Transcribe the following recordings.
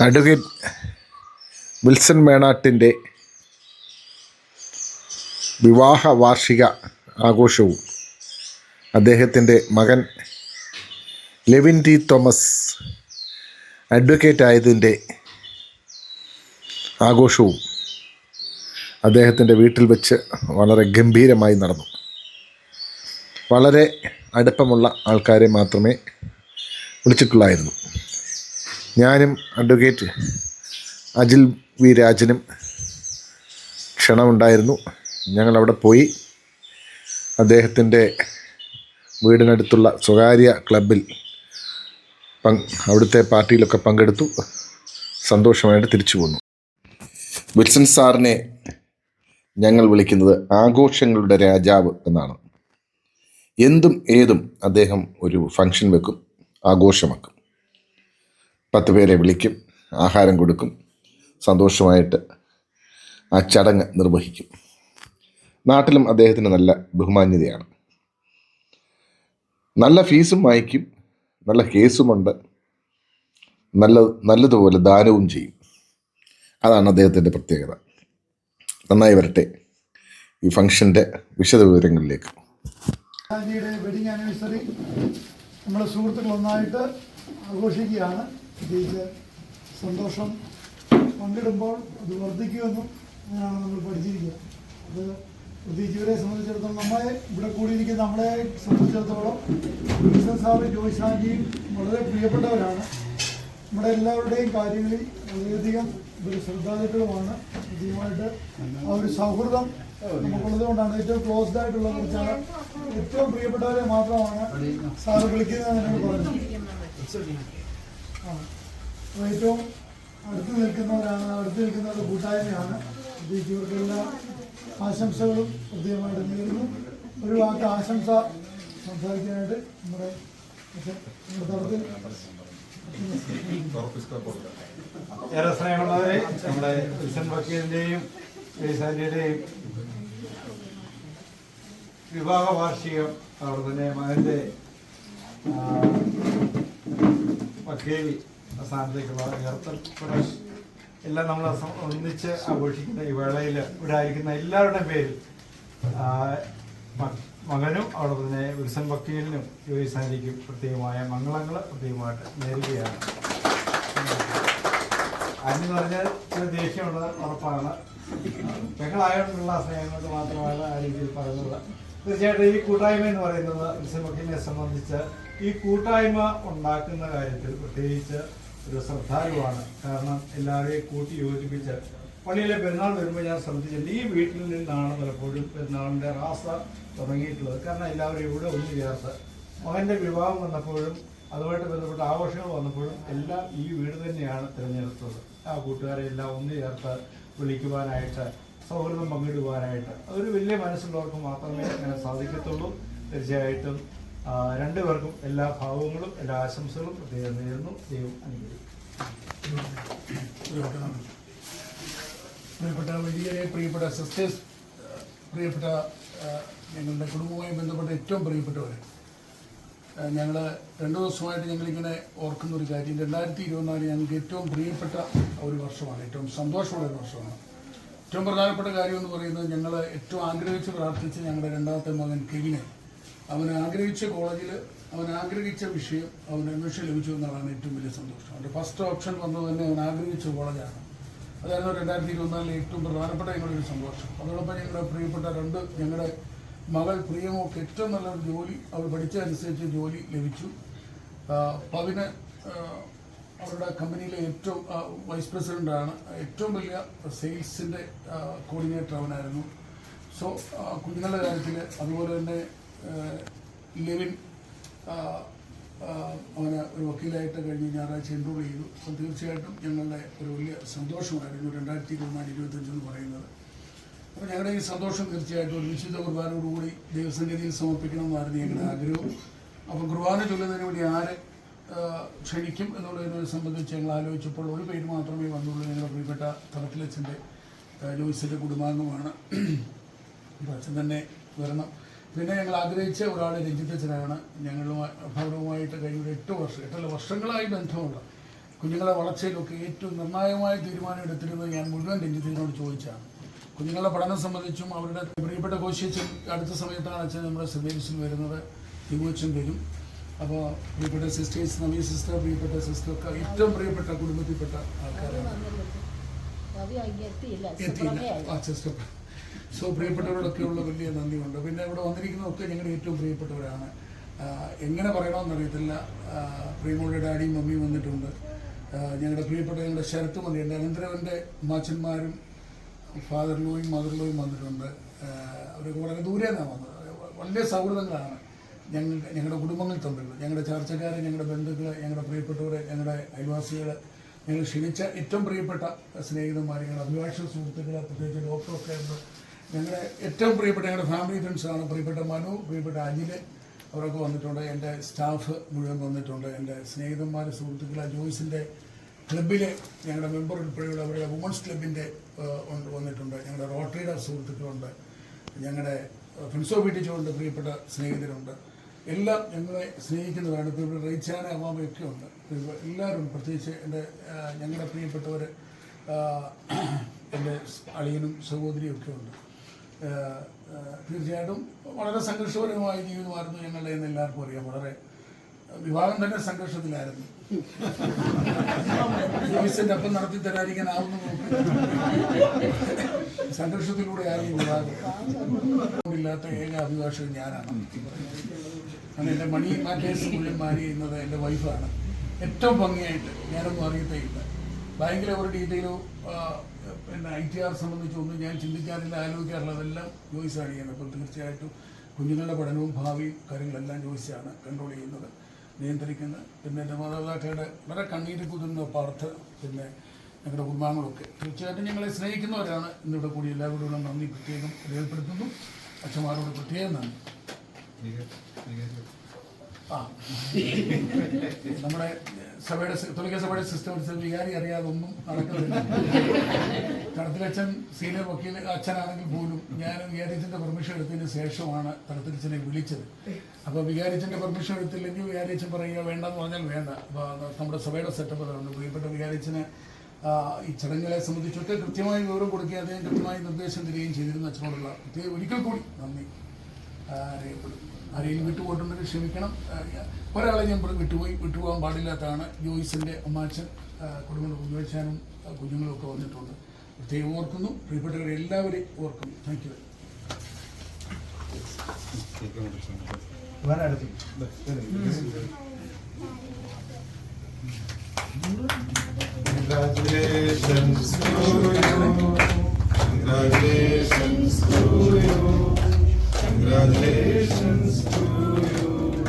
Advocate Wilson മേണാട്ടിന്റെ വിവാഹ വാർഷിക ആഘോഷവും അദ്ദേഹത്തിന്റെ മകൻ ലെവിൻ ടി തോമസ് അഡ്വക്കേറ്റ് ആയതിന്റെ ആഘോഷവും അദ്ദേഹത്തിന്റെ വീട്ടിൽ വെച്ച് വളരെ ഗംഭീരമായി നടന്നു. വളരെ അടുപ്പമുള്ള ആൾക്കാരെ മാത്രമേ വിളിച്ചിട്ടുള്ളായിരുന്നു. ഞാനും അഡ്വക്കേറ്റ് അജിൽ വി രാജനും ക്ഷണമുണ്ടായിരുന്നു. ഞങ്ങളവിടെ പോയി. അദ്ദേഹത്തിന്റെ വീടിനടുത്തുള്ള സ്വകാര്യ ക്ലബിൽ പങ്ക് അവിടുത്തെ പാർട്ടിയിലൊക്കെ പങ്കെടുത്തു. സന്തോഷമായിട്ട് തിരിച്ചു പോന്നു. വിൽസൺ സാറിനെ ഞങ്ങൾ വിളിക്കുന്നത് ആഘോഷങ്ങളുടെ രാജാവ് എന്നാണ്. എന്തും ഏതും അദ്ദേഹം ഒരു ഫങ്ഷൻ വെക്കും ആഘോഷമാക്കും. പത്ത് പേരെ വിളിക്കും ആഹാരം കൊടുക്കും സന്തോഷമായിട്ട് ആ ചടങ്ങ് നിർവഹിക്കും. നാട്ടിലും അദ്ദേഹത്തിന് നല്ല ബഹുമാന്യതയാണ്. നല്ല ഫീസും വാങ്ങിക്കും നല്ല കേസുമുണ്ട് നല്ല നല്ലതുപോലെ ദാനവും ചെയ്യും. അതാണ് അദ്ദേഹത്തിന്റെ പ്രത്യേകത. നന്നായി വരട്ടെ ഈ ഫംഗ്ഷന്റെ വിശദവിവരങ്ങളിലേക്ക്. വെഡിങ് ആനിവേഴ്സറി നമ്മുടെ സുഹൃത്തുക്കൾ ഒന്നായിട്ട് ആഘോഷിക്കുകയാണ്. പ്രത്യേകിച്ച് സന്തോഷം പങ്കിടുമ്പോൾ അത് വർദ്ധിക്കുമെന്നും അങ്ങനെയാണ് നമ്മൾ പഠിച്ചിരിക്കുക അത് പ്രത്യേകിച്ച് ഇവരെ സംബന്ധിച്ചിടത്തോളം നമ്മളെ ഇവിടെ കൂടിയിരിക്കുന്ന നമ്മളെ സംബന്ധിച്ചിടത്തോളം വിൽസൺ സാറ് ജോയിസാജിയും വളരെ പ്രിയപ്പെട്ടവരാണ്. നമ്മുടെ എല്ലാവരുടെയും കാര്യങ്ങളിൽ വളരെയധികം ഒരു ശ്രദ്ധാലുക്കളുമാണ്. പ്രത്യേകമായിട്ട് ആ ഒരു സൗഹൃദം നമുക്കുള്ളത് കൊണ്ടാണ് ഏറ്റവും ക്ലോസ്ഡ് ആയിട്ടുള്ള കുറച്ചാണ് ഏറ്റവും പ്രിയപ്പെട്ടവരെ മാത്രമാണ് സാറ് വിളിക്കുന്നത് എന്നോട് പറഞ്ഞു. ഏറ്റവും അടുത്ത് നിൽക്കുന്നവരാണ് അടുത്ത് നിൽക്കുന്നവരുടെ കൂട്ടായ്മയാണ്. പ്രത്യേകിച്ച് ഇവർക്കെല്ലാം ആശംസകളും പ്രത്യേകമായിട്ട് നേരുന്നു. ഒരു വാക്ക് ആശംസ സംസാരിക്കാനായിട്ട് നമ്മുടെ ഏറെ സ്നേഹമുള്ളവരെ നമ്മുടെ വിസൻ വക്കീലിന്റെയും ജയ്സാന്റിയുടെയും വിവാഹ വാർഷികം അവിടെ തന്നെ മകന്റെ വക്കീൽ സ്ഥാനത്തേക്കുള്ള ഉയർത്തൽ പ്രകാശ് എല്ലാം നമ്മൾ ഒന്നിച്ച് ആഘോഷിക്കുന്ന ഈ വേളയിൽ ഇവിടെ ആയിരിക്കുന്ന എല്ലാവരുടെയും പേരിൽ മകനും അവിടെ തന്നെ വിൽസൺ വക്കീലിനും ജോയിസാനിക്കും പ്രത്യേകമായ മംഗളങ്ങൾ പ്രത്യേകമായിട്ട് നേരുകയാണ്. അതിന് പറഞ്ഞാൽ ഒരു ദേഷ്യമുള്ളത് ഉറപ്പാണ്. ഞങ്ങളായോണ്ടുള്ള സ്നേഹങ്ങൾക്ക് മാത്രമാണ് ആ രീതിയിൽ പറയുന്നത്. തീർച്ചയായിട്ടും ഈ കൂട്ടായ്മ എന്ന് പറയുന്നത് ഉത്സവക്കിനെ സംബന്ധിച്ച് ഈ കൂട്ടായ്മ ഉണ്ടാക്കുന്ന കാര്യത്തിൽ പ്രത്യേകിച്ച് ഒരു ശ്രദ്ധാലുവാണ്. കാരണം എല്ലാവരെയും കൂട്ടി യോജിപ്പിച്ച് പള്ളിയിലെ പെരുന്നാൾ വരുമ്പോൾ ഞാൻ ശ്രദ്ധിച്ചിട്ടുണ്ട്. ഈ വീട്ടിൽ നിന്നാണ് പലപ്പോഴും പെരുന്നാളിന്റെ റാസ തുടങ്ങിയിട്ടുള്ളത്. കാരണം എല്ലാവരും ഇവിടെ ഒന്നു ചേർത്ത് മകന്റെ വിവാഹം വന്നപ്പോഴും അതുമായിട്ട് ബന്ധപ്പെട്ട ആഘോഷങ്ങൾ വന്നപ്പോഴും എല്ലാം ഈ വീട് തന്നെയാണ് തിരഞ്ഞെടുത്തത്. ആ കൂട്ടുകാരെ എല്ലാം ഒന്ന് ചേർത്ത് വിളിക്കുവാനായിട്ട് സൗഹൃദം പങ്കിടുവാനായിട്ട്. അതൊരു വലിയ മനസ്സുള്ളവർക്ക് മാത്രമേ അങ്ങനെ സാധിക്കത്തുള്ളൂ. തീർച്ചയായിട്ടും രണ്ടുപേർക്കും എല്ലാ ഭാവങ്ങളും എല്ലാ ആശംസകളും പ്രത്യേകം നേരുന്നു. ദൈവം അനുഗ്രഹിക്കും പ്രിയപ്പെട്ട പ്രിയപ്പെട്ട സിസ്റ്റേഴ്സ് പ്രിയപ്പെട്ട ഞങ്ങളുടെ കുടുംബവുമായി ബന്ധപ്പെട്ട ഏറ്റവും പ്രിയപ്പെട്ടവർ ഞങ്ങൾ രണ്ട് ദിവസമായിട്ട് ഞങ്ങളിങ്ങനെ ഓർക്കുന്ന ഒരു കാര്യം. രണ്ടായിരത്തി ഇരുപത്തിനാല് ഞങ്ങൾക്ക് ഏറ്റവും പ്രിയപ്പെട്ട ഒരു വർഷമാണ്. ഏറ്റവും സന്തോഷമുള്ള ഒരു വർഷമാണ്. ഏറ്റവും പ്രധാനപ്പെട്ട കാര്യം എന്ന് പറയുന്നത് ഞങ്ങൾ ഏറ്റവും ആഗ്രഹിച്ച് പ്രാർത്ഥിച്ച് ഞങ്ങളുടെ രണ്ടാമത്തെ മകൻ കെവിനെ. അവൻ ആഗ്രഹിച്ച കോളേജിൽ അവൻ ആഗ്രഹിച്ച വിഷയം അവൻ അന്വേഷൻ ലഭിച്ചു എന്നുള്ളതാണ് ഏറ്റവും വലിയ സന്തോഷം. അവന്റെ ഫസ്റ്റ് ഓപ്ഷൻ വന്നത് തന്നെ അവൻ ആഗ്രഹിച്ച കോളേജാണ്. അതായിരുന്നു രണ്ടായിരത്തി ഇരുപത്തിനാലിലെ ഏറ്റവും പ്രധാനപ്പെട്ട ഞങ്ങളുടെ ഒരു സന്തോഷം. അതോടൊപ്പം ഞങ്ങളുടെ പ്രിയപ്പെട്ട രണ്ട് ഞങ്ങളുടെ മകൾ പ്രിയമോക്ക് ഏറ്റവും നല്ലൊരു ജോലി അവൾ പഠിച്ചതനുസരിച്ച് ജോലി ലഭിച്ചു. പവിന് അവരുടെ കമ്പനിയിലെ ഏറ്റവും വൈസ് പ്രസിഡന്റാണ് ഏറ്റവും വലിയ സെയിൽസിന്റെ കോർഡിനേറ്റർ അവനായിരുന്നു. സോ കുഞ്ഞുങ്ങളുടെ കാര്യത്തിൽ അതുപോലെ തന്നെ ലെവിൻ അവന് ഒരു വക്കീലായിട്ട് കഴിഞ്ഞ് ഞായറാഴ്ച എൻറോൾ ചെയ്തു. അപ്പം തീർച്ചയായിട്ടും ഞങ്ങളുടെ ഒരു വലിയ സന്തോഷമായിരുന്നു രണ്ടായിരത്തി ഇരുപത്തിനാല് ഇരുപത്തഞ്ച് എന്ന് പറയുന്നത്. അപ്പോൾ ഞങ്ങളുടെ ഈ സന്തോഷം തീർച്ചയായിട്ടും ഒരു വിശുദ്ധ കുർബാനയോടുകൂടി ദൈവസന്നിധിയിൽ സമർപ്പിക്കണമെന്നായിരുന്നു ഞങ്ങളുടെ ആഗ്രഹവും. അപ്പോൾ കുർബാന ചൊല്ലുന്നതിന് വേണ്ടി ആര് ക്ഷണിക്കും എന്നുള്ളതിനെ സംബന്ധിച്ച് ഞങ്ങൾ ആലോചിച്ചപ്പോൾ ഒരു പേര് മാത്രമേ വന്നുള്ളൂ. ഞങ്ങളുടെ പ്രിയപ്പെട്ട തറക്കിലച്ഛന്റെ ജോയിസിന്റെ കുടുംബാംഗമാണ്. അപ്പോൾ അച്ഛൻ തന്നെ വരണം. പിന്നെ ഞങ്ങൾ ആഗ്രഹിച്ച ഒരാൾ രഞ്ജിത്തച്ഛനാണ് ഞങ്ങളുമായി ഭവനവുമായിട്ട് കഴിഞ്ഞ ഒരു എട്ട് വർഷം എട്ടല്ല വർഷങ്ങളായി ബന്ധമുള്ള കുഞ്ഞുങ്ങളെ വളർച്ചയിലൊക്കെ ഏറ്റവും നിർണായകമായ തീരുമാനം എടുത്തിരുന്നത് ഞാൻ മുഴുവൻ രഞ്ജിത്തിനോട് ചോദിച്ചാണ്. കുഞ്ഞുങ്ങളുടെ പഠനം സംബന്ധിച്ചും അവരുടെ പ്രിയപ്പെട്ട കോശിയച്ഛൻ അടുത്ത സമയത്താണ് അച്ഛൻ നമ്മുടെ സർവീസിൽ വരുന്നത് തിരുവച്ചൻ വരും അപ്പോൾ പ്രിയപ്പെട്ട സിസ്റ്റേഴ്സ് നവീ സിസ്റ്റർ പ്രിയപ്പെട്ട സിസ്റ്റർ ഒക്കെ ഏറ്റവും പ്രിയപ്പെട്ട കുടുംബത്തിൽപ്പെട്ട ആൾക്കാരാണ്. എത്തിയില്ല. ആ സിസ്റ്റർ. സോ പ്രിയപ്പെട്ടവരോടൊക്കെയുള്ള വലിയ നന്ദിയുണ്ട്. പിന്നെ ഇവിടെ വന്നിരിക്കുന്നതൊക്കെ ഞങ്ങളുടെ ഏറ്റവും പ്രിയപ്പെട്ടവരാണ്. എങ്ങനെ പറയണമെന്നറിയത്തില്ല. പ്രിയമോളുടെ ഡാഡിയും മമ്മിയും വന്നിട്ടുണ്ട്. ഞങ്ങളുടെ പ്രിയപ്പെട്ട ഞങ്ങളുടെ ശരത്ത് വന്നിട്ടുണ്ട് അനന്തരവന്റെ അമ്മാച്ചന്മാരും ഫാദർ ലോയും മദർ ലോയും വന്നിട്ടുണ്ട്. അവരൊക്കെ വളരെ ദൂരെ നിന്നാണ് വന്നത്. വലിയ സൗഹൃദങ്ങളാണ് ഞങ്ങൾ ഞങ്ങളുടെ കുടുംബങ്ങൾ തമ്മിൽ ഞങ്ങളുടെ ചർച്ചക്കാരെ ഞങ്ങളുടെ ബന്ധുക്കൾ ഞങ്ങളുടെ പ്രിയപ്പെട്ടവരെ ഞങ്ങളുടെ അയൽവാസികൾ ഞങ്ങൾ ക്ഷണിച്ച ഏറ്റവും പ്രിയപ്പെട്ട സ്നേഹിതന്മാർ ഞങ്ങളുടെ അഭിഭാഷക സുഹൃത്തുക്കൾ പ്രത്യേകിച്ച് ഡോക്ടറൊക്കെ ഉണ്ട്. ഞങ്ങളുടെ ഏറ്റവും പ്രിയപ്പെട്ട ഞങ്ങളുടെ ഫാമിലി ഫ്രണ്ട്സാണ് പ്രിയപ്പെട്ട മനു പ്രിയപ്പെട്ട അനിൽ അവരൊക്കെ വന്നിട്ടുണ്ട്. എന്റെ സ്റ്റാഫ് മുഴുവൻ വന്നിട്ടുണ്ട്. എന്റെ സ്നേഹിതന്മാർ സുഹൃത്തുക്കൾ ജോയ്സിന്റെ ക്ലബിലെ ഞങ്ങളുടെ മെമ്പർ ഉൾപ്പെടെയുള്ള അവരുടെ വുമൺസ് ക്ലബിന്റെ വന്നിട്ടുണ്ട്. ഞങ്ങളുടെ റോട്ടറിയുടെ സുഹൃത്തുക്കളുണ്ട്. ഞങ്ങളുടെ ഫ്രണ്ട്സ് ഓഫ് വീട്ടിച്ചുകൊണ്ട് പ്രിയപ്പെട്ട സ്നേഹിതരുണ്ട്. എല്ലാം ഞങ്ങളെ സ്നേഹിക്കുന്നവരാണ്. പ്രിയപ്പെട്ട റൈച്ചാന അമ്മാമയൊക്കെ ഉണ്ട്. എല്ലാവരും പ്രത്യേകിച്ച് എന്റെ ഞങ്ങളുടെ പ്രിയപ്പെട്ടവർ എന്റെ അളിയനും സഹോദരിയും ഒക്കെ ഉണ്ട്. തീർച്ചയായിട്ടും വളരെ സംഘർഷപരമായ ജീവിതമായിരുന്നു ഞങ്ങളുടെ എന്ന് എല്ലാവർക്കും അറിയാം. വളരെ വിവാഹം തന്നെ സംഘർഷത്തിലായിരുന്നു. ജോയിസിന്റെ അപ്പം നടത്തി തരാതിരിക്കാനാവുന്നു സംഘർഷത്തിലൂടെ ആയിരുന്നു വിവാഹം. ഇല്ലാത്ത ഏക അഭിഭാഷകൻ ഞാനാണ്. കാരണം എന്റെ മണി മാറ്റേഴ്സ് മുഴുവൻ മാറി ചെയ്യുന്നത് എന്റെ വൈഫാണ് ഏറ്റവും ഭംഗിയായിട്ട് ഞാനൊന്നും അറിയത്തേ ഇല്ല. ബാങ്കിലെ ഒരു ഡീറ്റെയിലോ പിന്നെ ഐ ടി ആർ സംബന്ധിച്ചൊന്നും ഞാൻ ചിന്തിക്കാറില്ല ആലോചിക്കാറില്ല. അതെല്ലാം ജോയിസാണ് ചെയ്യുന്നത്. അപ്പോൾ തീർച്ചയായിട്ടും കുഞ്ഞുങ്ങളുടെ പഠനവും ഭാവിയും കാര്യങ്ങളെല്ലാം ജോയിസാണ് കൺട്രോൾ ചെയ്യുന്നത് നിയന്ത്രിക്കുന്നത്. പിന്നെ എന്റെ മാതാപിതാക്കളുടെ വളരെ കണ്ണീര് കുതിർന്ന പാർത്ത് പിന്നെ ഞങ്ങളുടെ കുടുംബാംഗങ്ങളൊക്കെ. തീർച്ചയായിട്ടും ഞങ്ങളെ സ്നേഹിക്കുന്നവരാണ്. ഇന്നിവിടെ കൂടി എല്ലാവരോടും നന്ദി പ്രത്യേകം രേഖപ്പെടുത്തുന്നു. അച്ഛന്മാരോട് പ്രത്യേകം നന്ദി. നമ്മുടെ സഭയുടെ തുലക സഭയുടെ സിസ്റ്റം അനുസരിച്ച് വികാരി അറിയാതൊന്നും നടക്കുന്നില്ല. തടത്തിലച്ഛൻ സീനിയർ വക്കീൽ അച്ഛനാണെങ്കിൽ പോലും ഞാൻ വികാരിച്ചന്റെ പെർമിഷൻ എടുത്തതിന് ശേഷമാണ് തടത്തിലച്ഛനെ വിളിച്ചത്. അപ്പോൾ വികാരിച്ചന്റെ പെർമിഷൻ എടുത്തില്ലെങ്കിൽ വികാരിച്ചൻ പറയുക വേണ്ടെന്ന് പറഞ്ഞാൽ വേണ്ട. നമ്മുടെ സഭയുടെ സെറ്റപ്പ് അതാണ്. പ്രിയപ്പെട്ട വികാരിച്ചന് ഈ ചടങ്ങുകളെ സംബന്ധിച്ചൊക്കെ കൃത്യമായി വിവരം കൊടുക്കുകയും അദ്ദേഹം കൃത്യമായി നിർദ്ദേശം തരികയും ചെയ്തിരുന്നു അച്ഛനോടുള്ള. ഒരിക്കൽ കൂടി നന്ദി. അറിയപ്പെടും. ആരെയും വിട്ടുപോയിട്ടുണ്ടെങ്കിൽ ക്ഷമിക്കണം. ഒരാളെ ഞാൻ ഇവിടെ വിട്ടുപോയി വിട്ടുപോകാൻ പാടില്ലാത്തതാണ് ജോയിസിന്റെ അമ്മാച്ചൻ. കുടുംബങ്ങൾ കുടുംബം കുഞ്ഞുവച്ചാനും കുഞ്ഞുങ്ങളും ഒക്കെ വന്നിട്ടുണ്ട്. പ്രത്യേകം ഓർക്കുന്നു. പ്രിയപ്പെട്ടവരെ എല്ലാവരെയും ഓർക്കുന്നു thank you Congratulations to you. Congratulations to you. Congratulations to you.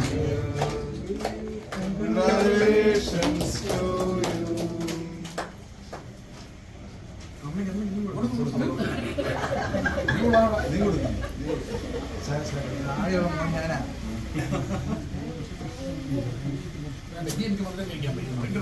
Congratulations to you. എനിക്ക് വളരെ കഴിക്കാൻ പറ്റും ഭയങ്കര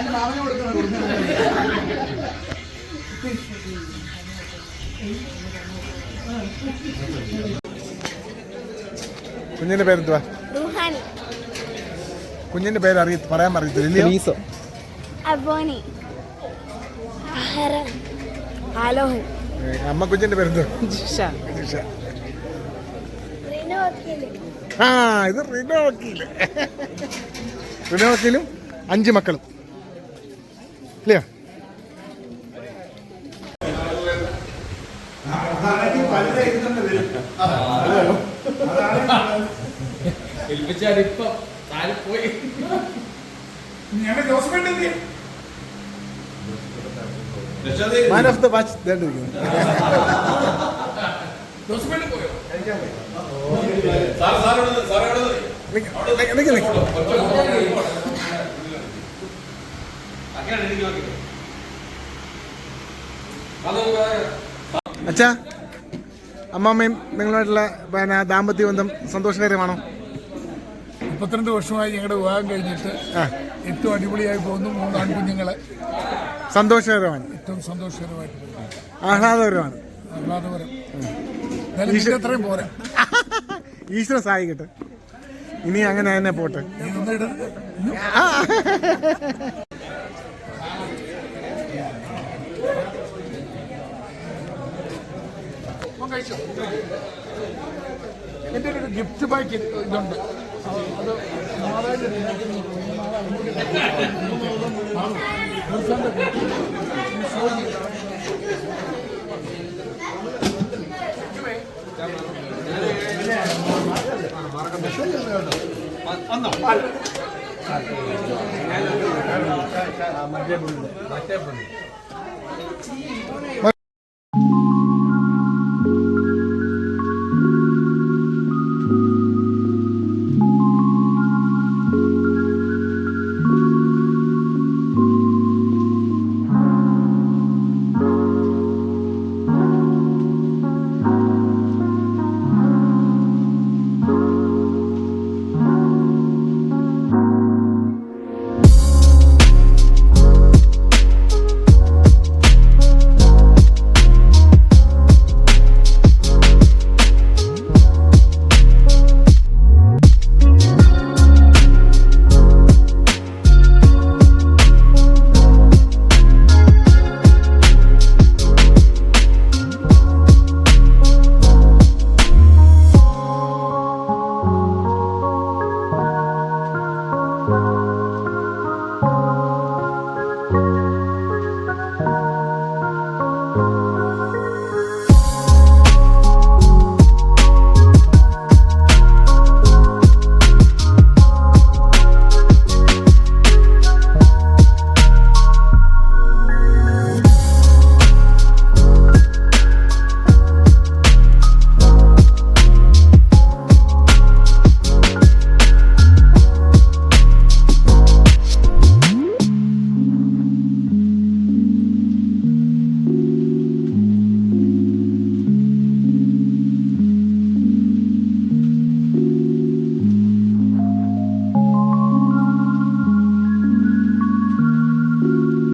ഞാൻ മാമനെ കൊടുക്കണം. കൊടുക്കുന്നത് പേരെന്തുവാ? കുഞ്ഞിന്റെ പേര് അറിയ പറയാൻ പറയത്തില്ല അമ്മ കുഞ്ഞിന്റെ പേരെന്തോ ജിഷ. ജിഷ. റിനോ വക്കീൽ. ആ ഇത് റിനോ വക്കീൽ. റിനോ വക്കീലും അഞ്ച് മക്കളും. ഇല്ലയോ മാൻ ഓഫ് ദ വാച്ച് ദേണ്ടിരിക്കുന്നു നിക്ക്. അച്ഛാ അമ്മമ്മയും നിങ്ങളുമായിട്ടുള്ള പിന്നെ ദാമ്പത്യ ബന്ധം സന്തോഷകരമാണോ മുപ്പത്തിരണ്ട് വർഷമായി ഞങ്ങളുടെ വിവാഹം കഴിഞ്ഞിട്ട് ഏറ്റവും അടിപൊളിയായി പോകുന്നു മൂന്ന് ആൺകുഞ്ഞുങ്ങളെ. സന്തോഷകരമാണ്. ഏറ്റവും സന്തോഷകരമായിട്ട് ആഹ്ലാദകരമാണ്. അത്രയും പോരാ. ഈശ്വര സഹായിക്കട്ടെ. ഇനി അങ്ങനെ തന്നെ പോട്ടെ. പൈസ എൻ്റെ ഒരു ഗിഫ്റ്റ് ബാക്ക് ഇതുണ്ട് അത് നാളെ മറ്റേ മറ്റേ